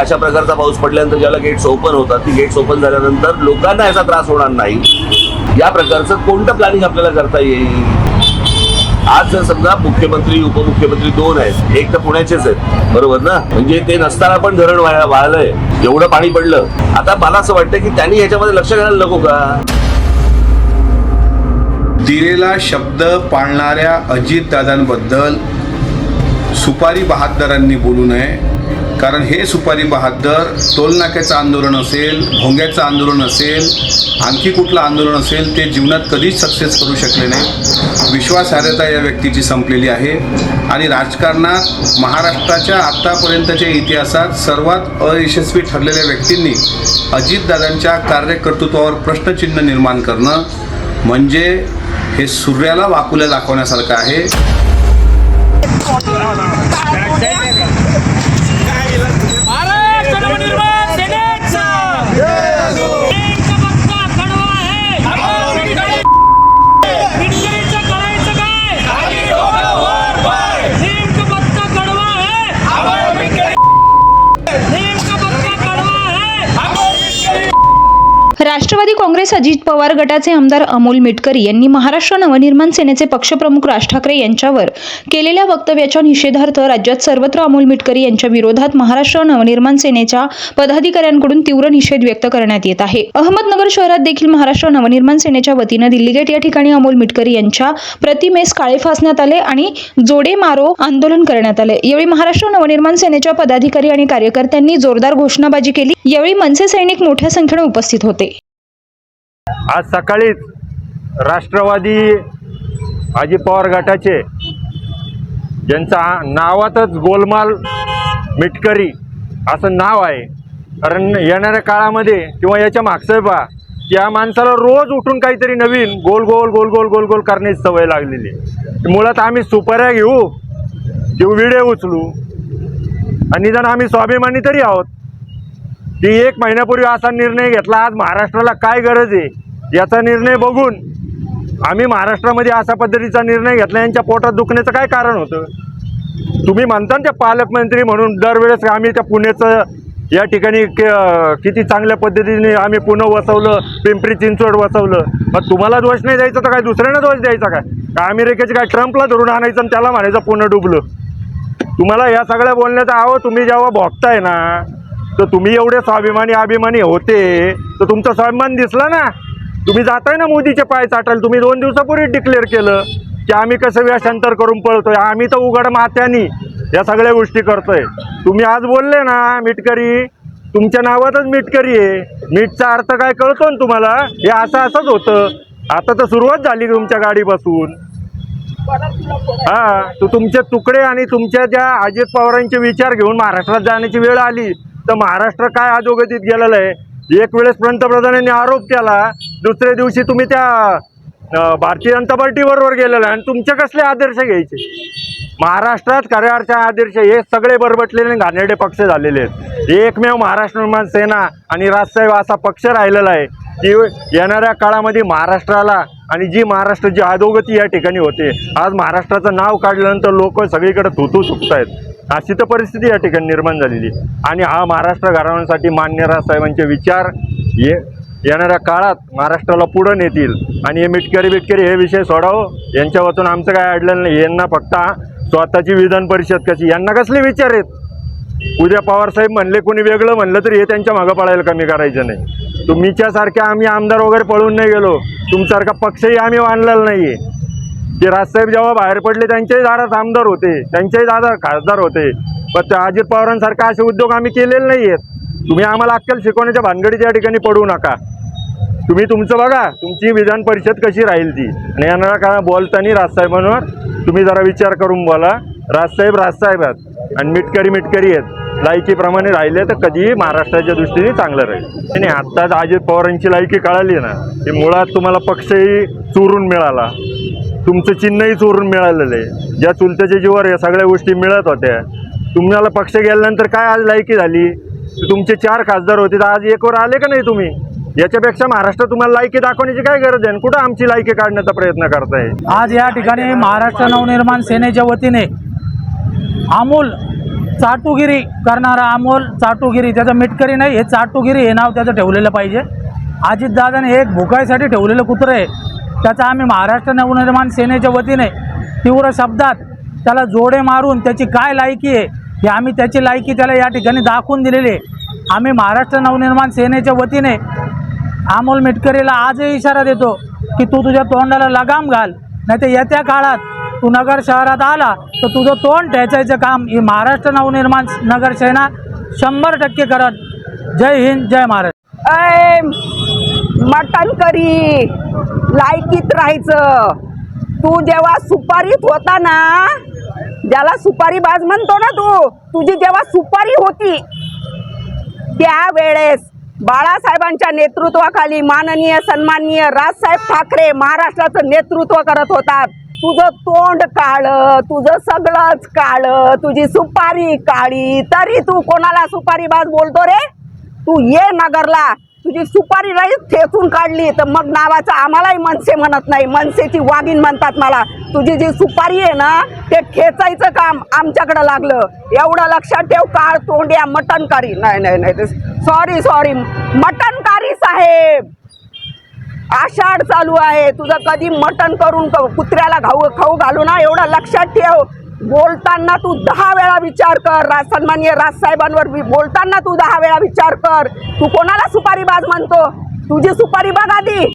अशा प्रकारचा पाऊस पडल्यानंतर ज्याला गेट्स ओपन होतात ती गेट्स ओपन झाल्यानंतर लोकांना याचा त्रास होणार नाही. या प्रकारचं कोणतं प्लॅनिंग आपल्याला करता येईल? आज जर समजा मुख्यमंत्री उपमुख्यमंत्री दोन आहेत. एक तर पुण्याचेच आहेत. बरोबर ना? म्हणजे ते नसताना पण धरण वाया- वाळलंय. एवढं पाणी पडलं. आता मला असं वाटतं की त्यांनी याच्यामध्ये लक्ष घालायला नको का? दिलेला शब्द पाळणाऱ्या अजितदादांबद्दल सुपारी बहादरांनी बोलू नये. कारण हे सुपारी बहादर टोलनाक्याचं आंदोलन असेल भोंग्याचं आंदोलन असेल आणखी कुठलं आंदोलन असेल ते जीवनात कधीच सक्सेस करू शकले नाही. विश्वासार्हता या व्यक्तीची संपलेली आहे. आणि राजकारणात महाराष्ट्राच्या आत्तापर्यंतच्या इतिहासात सर्वात अयशस्वी ठरलेल्या व्यक्तींनी अजितदादांच्या कार्यकर्तृत्वावर प्रश्नचिन्ह निर्माण करणं म्हणजे हे सूर्याला वाकुल्या दाखवण्यासारखं आहे. भारत काँग्रेस अजित पवार गटाचे आमदार अमोल मिटकरी यांनी महाराष्ट्र नवनिर्माण सेनेचे पक्षप्रमुख राज ठाकरे यांच्यावर केलेल्या वक्तव्याच्या निषेधार्थ राज्यात सर्वत्र अमोल मिटकरी यांच्या विरोधात महाराष्ट्र नवनिर्माण सेनेच्या पदाधिकाऱ्यांकडून तीव्र निषेध व्यक्त करण्यात येत आहे. अहमदनगर शहरात देखील महाराष्ट्र नवनिर्माण सेनेच्या वतीनं दिल्ली गेट या ठिकाणी अमोल मिटकरी यांच्या प्रतिमेस काळे फासण्यात आले आणि जोडे मारो आंदोलन करण्यात आले. यावेळी महाराष्ट्र नवनिर्माण सेनेच्या पदाधिकारी आणि कार्यकर्त्यांनी जोरदार घोषणाबाजी केली. यावेळी मनसे सैनिक मोठ्या संख्येने उपस्थित होते. आज सकाळीच राष्ट्रवादी अजित पवार गटाचे ज्यांचा नावातच गोलमाल मिटकरी असं नाव आहे. कारण येणाऱ्या काळामध्ये किंवा याच्या मागचं पहा या माणसाला रोज उठून काहीतरी नवीन गोल गोल गोल गोल गोल गोल करण्याची सवय लागलेली आहे. मुळात आम्ही सुपाऱ्या घेऊ किंवा विडे उचलू आणि निदान आम्ही स्वाभिमानी तरी आहोत. की एक महिन्यापूर्वी असा निर्णय घेतला आज महाराष्ट्राला काय गरज आहे? याचा निर्णय बघून आम्ही महाराष्ट्रामध्ये अशा पद्धतीचा निर्णय घेतला. यांच्या पोटात दुखण्याचं काय कारण होतं? तुम्ही म्हणता ना त्या पालकमंत्री म्हणून दरवेळेस आम्ही त्या पुण्याचं या ठिकाणी किती चांगल्या पद्धतीने आम्ही पुणे वसवलं पिंपरी चिंचवड वसवलं. मग तुम्हाला दोष नाही द्यायचा तर काय? दुसऱ्यांना दोष द्यायचा काय? का अमेरिकेचे काय ट्रम्पला धरून आणायचं आणि त्याला म्हणायचं पुणे डुबलं? तुम्हाला या सगळ्या बोलण्याचा आहो तुम्ही जेव्हा भोगताय ना तर तुम्ही एवढे स्वाभिमानी अभिमानी होते तर तुमचा स्वाभिमान दिसला ना? तुम्ही जाताय ना मोदीचे पाय चाटायला तुम्ही दोन दिवसापूर्वी डिक्लेअर केलं की आम्ही कसं व्यसंतर करून पळतोय आम्ही तर उघड मात्यानी या सगळ्या गोष्टी करतोय. तुम्ही आज बोलले ना मिटकरी तुमच्या नावातच मिटकरी आहे. मीटचा अर्थ काय कळतो ना तुम्हाला? हे असं असंच होतं. आता तर सुरुवात झाली तुमच्या गाडीपासून. हा तू तुमचे तुकडे आणि तुमच्या ज्या अजित पवारांचे विचार घेऊन महाराष्ट्रात जाण्याची वेळ आली तर महाराष्ट्र काय अधोगतीत गेलेलं आहे? एक वेळेस पंतप्रधानांनी आरोप केला दुसऱ्या दिवशी तुम्ही त्या भारतीय जनता पार्टी बरोबर गेलेला आणि तुमचे कसले आदर्श घ्यायचे? महाराष्ट्रात खऱ्या आदर्श हे सगळे बरबटलेले आणि घाणेरडे पक्ष झालेले आहेत. एकमेव महाराष्ट्र निर्माण सेना आणि राजसाहेब असा पक्ष राहिलेला आहे की येणाऱ्या काळामध्ये महाराष्ट्राला आणि जी महाराष्ट्राची अधोगती या ठिकाणी होते आज महाराष्ट्राचं नाव काढल्यानंतर लोक सगळीकडे थुतू सुटत आहेत अशी तर परिस्थिती या ठिकाणी निर्माण झालेली आणि हा महाराष्ट्र घडवण्यासाठी मान्य राजसाहेबांचे विचार हे येणाऱ्या काळात महाराष्ट्राला पुढं नेतील. आणि हे मिटकरी बिटकरी हे विषय सोडावं यांच्यावरतून आमचं काय अडलेलं नाही. यांना फक्त स्वतःची विधान परिषद कशी यांना कसले विचार आहेत? उद्या पवारसाहेब म्हणले कोणी वेगळं म्हणलं तरी हे त्यांच्या मागं पडायला कमी करायचं नाही. तुमच्यासारख्या आम्ही आमदार वगैरे पळून नाही गेलो. तुमच्यासारखा पक्षही आम्ही मानलेला नाही आहे ते राजसाहेब जेव्हा बाहेर पडले त्यांच्याही दारात आमदार होते. त्यांच्याही दादा खासदार होते. पण त्या अजित पवारांसारखा असे उद्योग आम्ही केलेले नाही आहेत तुम्ही आम्हाला अक्कल शिकवण्याच्या भानगडीच्या ठिकाणी पडू नका. तुम्ही तुमचं बघा तुमची विधान परिषद कशी राहील ती. आणि यांना का बोलताना राजसाहेबांवर तुम्ही जरा विचार करून बोला. राजसाहेब राजसाहेब आहेत. आणि मिटकरी मिटकरी आहेत. लायकीप्रमाणे राहिले तर कधीही महाराष्ट्राच्या दृष्टीने चांगलं राहील. नाही आत्ताच अजित पवारांची लायकी कळाली ना की मुळात तुम्हाला पक्षही चोरून मिळाला. तुमचं चिन्हही चोरून मिळालेलं आहे. ज्या चुलत्याच्या जीवावर या सगळ्या गोष्टी मिळत होत्या. तुम्हाला पक्ष गेल्यानंतर काय आज लायकी झाली? तुमचे चार खासदार होते तर आज एकवर आले का नाही तुम्ही? याच्यापेक्षा महाराष्ट्र तुम्हाला लायकी दाखवण्याची काय गरज आहे? कुठं आमची लायकी काढण्याचा प्रयत्न करताय? आज या ठिकाणी महाराष्ट्र नवनिर्माण सेनेच्या वतीने अमोल चाटुगिरी करणारा अमोल चाटुगिरी त्याचं मिटकरी नाही हे चाटुगिरी हे नाव त्याचं ठेवलेलं पाहिजे. अजितदादाने एक भुकायसाठी ठेवलेलं कुत्रं आहे. त्याचा आम्ही महाराष्ट्र नवनिर्माण सेनेच्या वतीने तीव्र शब्दात त्याला जोडे मारून त्याची काय लायकी आहे हे आम्ही त्याची लायकी त्याला या ठिकाणी दाखवून दिलेली आहे. आम्ही महाराष्ट्र नवनिर्माण सेनेच्या वतीने अमोल मिटकरीला आजही इशारा देतो की तू तुझ्या तोंडाला लगाम घाल नाही तर येत्या काळात तू नगर शहरात आला तर तुझं तोंड ठेचायचं काम ही महाराष्ट्र नवनिर्माण नगर सेना शंभर टक्के करत. जय हिंद जय महाराष्ट्र. अय मटण करी. लायकीत राहायचं. तू जेव्हा सुपारीत होता ना ज्याला सुपारी बाज म्हणतो ना तू तुझी जेव्हा सुपारी होती त्यावेळेस बाळासाहेबांच्या नेतृत्वाखाली माननीय सन्माननीय राजसाहेब ठाकरे महाराष्ट्राचं नेतृत्व करत होतात. तुझं तोंड काळ तुझं सगळंच काळ तुझी सुपारी काळी. तरी तू कोणाला सुपारी बाज बोलतो रे? तू ये नगरला. तुझी सुपारी नाही ठेचून काढली तर मग नावाचं आम्हालाही मनसे म्हणत नाही. मनसेची वाघीण म्हणतात मला. तुझी जी सुपारी आहे ना ते ठेचायचं काम आमच्याकडं लागलं. एवढं लक्षात ठेव काळ तोंड्या मटणकारी. नाही नाही नाही सॉरी सॉरी मटणकारी साहेब! आषाढ चालू आहे. तुझं कधी मटण करून कुत्र्याला खाऊ खाऊ घालू ना एवढं लक्षात ठेव. बोलताना तू दहा वेळा विचार कर. राज सन्मान्य राजसाहेबांवर बोलताना तू दहा वेळा विचार कर. तू कोणाला सुपारी बाज म्हणतो? तुझी सुपारी बाग आधी.